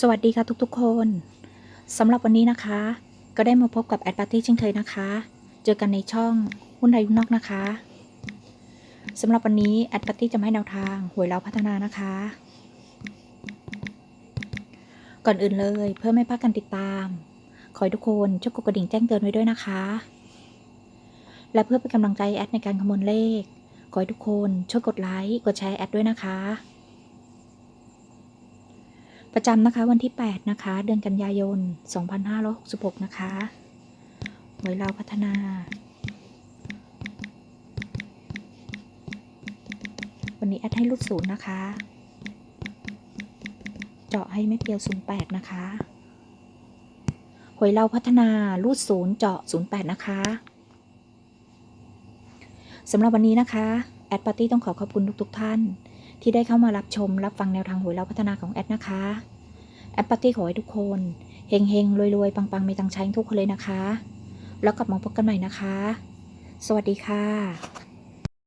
สวัสดีค่ะทุกๆคนสำหรับวันนี้นะคะ ก็ได้มาพบกับแอดปาร์ตี้เช่นเคยนะคะ เจอกันในช่องหุ้นไทยหุ้นนอกนะคะสำหรับวันนี้แอดปาร์ตี้จะมาให้แนวทางหวยเราพัฒนานะคะ ก่อนอื่นเลยเพื่อไม่พลาดการติดตาม ขอให้ทุกคนช่วยกดกระดิ่งแจ้งเตือนไว้ด้วยนะคะ และเพื่อเป็นกำลังใจแอดในการคำนวณเลข ขอให้ทุกคนช่วยกดไลค์กดแชร์แอดด้วยนะคะ ประจำนะคะวันที่ 8 นะคะ เดือนกันยายน 2566 นะคะหวยเราวพัฒนา วันนี้แอดให้ลูกศูนย์นะคะ เจาะให้ไม่เปรียว08นะคะหวยเราวพัฒนาลูดศูนย์เจาะ08นะคะสำหรับวันนี้นะคะ แอดปาร์ตี้ต้องขอขอบคุณทุกๆท่าน ที่ได้เข้ามารับชมรับฟังแนวทางหวยเราพัฒนาของแอดนะคะ แอดปาร์ตี้ขอให้ทุกคนเฮงเฮงรวยรวยปังปังมีตังใช้ทุกคนเลยนะคะ แล้วกลับมาพบกันใหม่นะคะ สวัสดีค่ะ